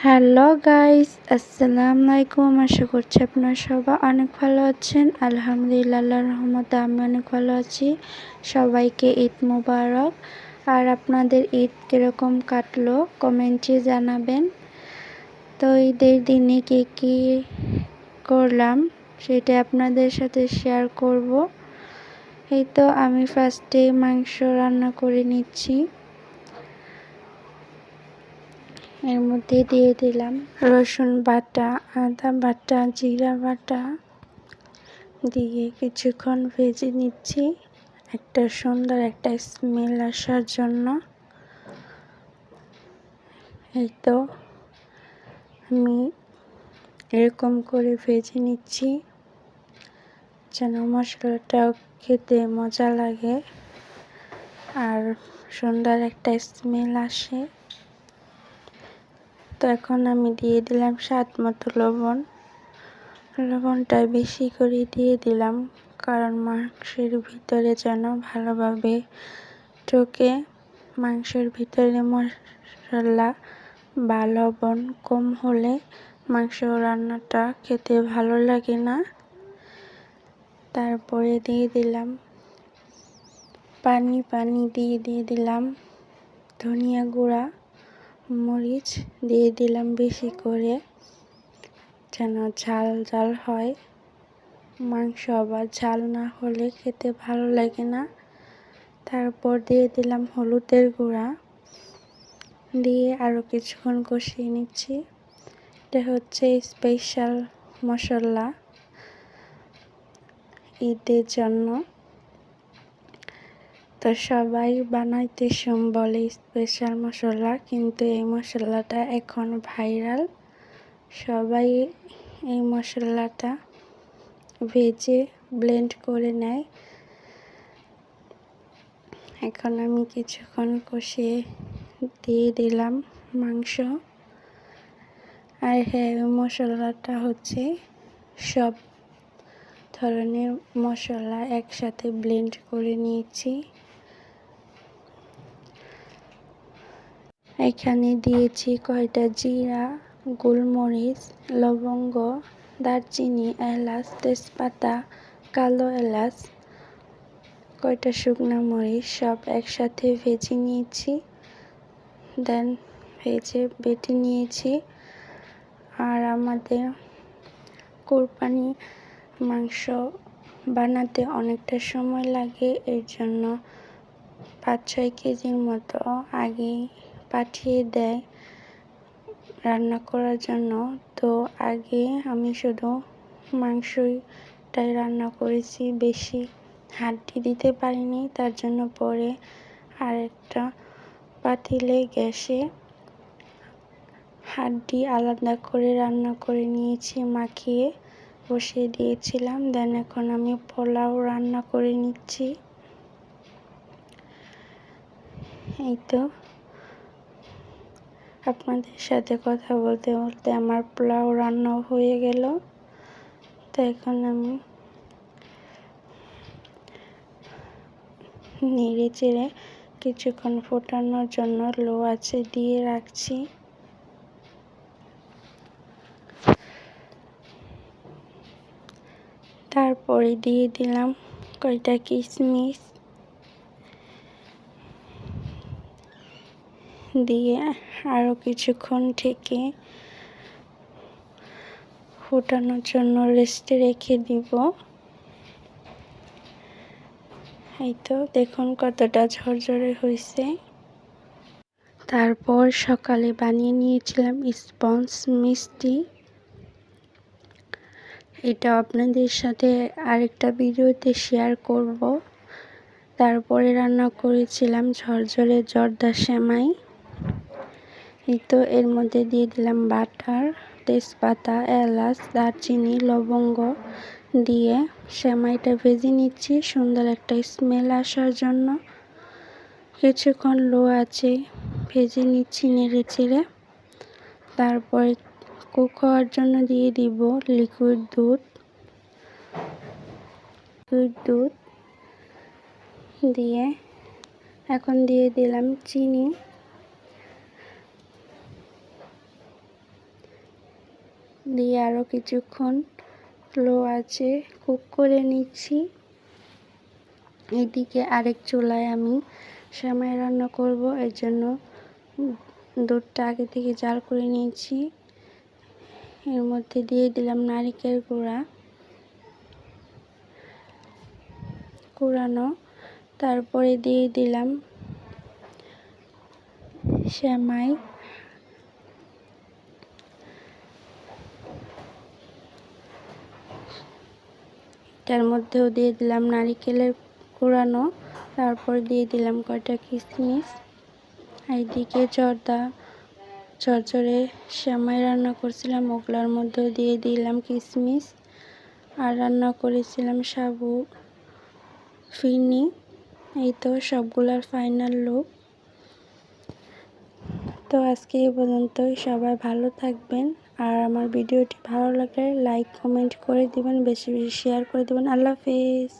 Hello guys আসসালামু আলাইকুম আশা করছি আপনারা সবাই অনেক ভালো আছেন আলহামদুলিল্লাহ রহমতে আমি অনেক ভালো আছি সবাইকে ঈদ মুবারক আর আপনাদের ঈদ কীরকম কাটলো কমেন্টে জানাবেন তো ঈদের দিনে কী কী করলাম সেটা আপনাদের সাথে শেয়ার করব এই তো আমি ফার্স্টে মাংস রান্না করে নিচ্ছি এর মধ্যে দিয়ে দিলাম। রসুন বাটা, আদা বাটা, জিরা বাটা দিয়ে কিছুক্ষণ ভেজে নিচ্ছি। একটা সুন্দর একটা স্মেল আসার জন্য। এই তো আমি এরকম করে ভেজে নিচ্ছি যেন মশলাটাও খেতে মজা লাগে আর সুন্দর একটা স্মেল আসে। তো এখন আমি দিয়ে দিলাম স্বাদ মতো লবণ। লবণটা বেশি করে দিয়ে দিলাম কারণ মাংসের ভিতরে যেন ভালোভাবে ঢোকে। মাংসের ভিতরে মশলা বা লবণ কম হলে মাংস রান্নাটা খেতে ভালো লাগে না। তারপরে দিয়ে দিলাম পানি পানি দিয়ে দিয়ে দিলাম ধনিয়া গুঁড়া। মরিচ দিয়ে দিলাম বেশি করে, যেন ঝাল ঝাল হয়। মাংস আবার ঝাল না হলে খেতে ভালো লাগে না। তারপর দিয়ে দিলাম হলুদের গুঁড়া। দিয়ে আরও কিছুক্ষণ কষিয়ে নিচ্ছি। এটা হচ্ছে স্পেশাল মশলা ঈদের জন্য। তো সবাই বানাইতে সোম বলে স্পেশাল মশলা, কিন্তু এই মশলাটা এখন ভাইরাল সবাই এই মশলাটা ভেজে ব্লেন্ড করে নেয়। এখন আমি কিছুক্ষণ কষিয়ে দিয়ে দিলাম মাংস। আর হ্যাঁ মশলাটা হচ্ছে সব ধরনের মশলা একসাথে ব্লেন্ড করে নিয়েছি। এখানে দিয়েছি কয়টা জিরা, গোলমরিচ, লবঙ্গ, দারচিনি, এলাচ, তেজপাতা, কালো এলাচ, কয়টা শুকনো মরিচ সব একসাথে ভেজে নিয়েছি। দেন ভেজে বেটে নিয়েছি। আর আমাদের কোরবানি মাংস বানাতে অনেকটা সময় লাগে, এর জন্য পাঁচ ছয় কেজির মতো আগে পাঠিয়ে দেয় রান্না করার জন্য। তো আগে আমি শুধু মাংসটাই রান্না করেছি, বেশি হাড্ডি দিতে পারিনি। তার জন্য পরে আরেকটা পাতিলে গ্যাসে হাড্ডি আলাদা করে রান্না করে নিয়েছি, মাখিয়ে বসিয়ে দিয়েছিলাম। দেন এখন আমি পোলাও রান্না করে নিচ্ছি। এই তো। আপনাদের সাথে কথা বলতে বলতে আমার পোলাও রান্নাও হয়ে গেল। তো এখন আমি নেড়ে চেড়ে কিছুক্ষণ ফোটানোর জন্য লো আছে দিয়ে রাখছি। তারপরে দিয়ে দিলাম কয়টা কিশমিশ। দিয়ে আরও কিছুক্ষণ থেকে ফোটানোর জন্য রেস্টে রেখে দিব। এই তো দেখুন কতটা ঝরঝরে হয়েছে তারপর সকালে বানিয়ে নিয়েছিলাম স্পঞ্জ মিষ্টি। এটা আপনাদের সাথে আরেকটা ভিডিওতে শেয়ার করব। তারপরে রান্না করেছিলাম ঝরঝরে জর্দা এই তো এর মধ্যে দিয়ে দিলাম বাটার, তেজপাতা, এলাচ, দারচিনি, লবঙ্গ দিয়ে সেমাইটা ভেজে নিচ্ছি। সুন্দর একটা স্মেল আসার জন্য। কিছুক্ষণ লো আছে ভেজে নিচ্ছি নেড়ে চেড়ে। তারপর কুক হওয়ার জন্য দিয়ে দিব লিকুইড দুধ। লিকুইড দুধ দিয়ে এখন দিয়ে দিলাম চিনি। দিয়ে আরও কিছুক্ষণ লো আছে। কুক করে নিচ্ছি। এদিকে আরেক চুলায় আমি সেমাই রান্না করব। এর জন্য দুধটা আগে থেকে জাল করে নিয়েছি। এর মধ্যে দিয়ে দিলাম নারিকেল গুঁড়া। কুড়ানো। তারপরে দিয়ে দিলাম সেমাই। এটার মধ্যেও দিয়ে দিলাম নারিকেলের কুড়ানো, তারপর দিয়ে দিলাম কয়টা কিশমিশ এইদিকে জর্দা, চরচরে শ্যামাই রান্না করছিলাম, ওগুলোর মধ্যেও দিয়ে দিলাম কিশমিশ আর রান্না করেছিলাম সাবু ফিরনি এই তো সবগুলোর ফাইনাল লুক তো আজকে এই পর্যন্তই, সবাই ভালো থাকবেন। আর আমার ভিডিওটি ভালো লাগলে লাইক, কমেন্ট করে দিবেন, বেশি বেশি শেয়ার করে দেবেন। আল্লাহ হাফিজ।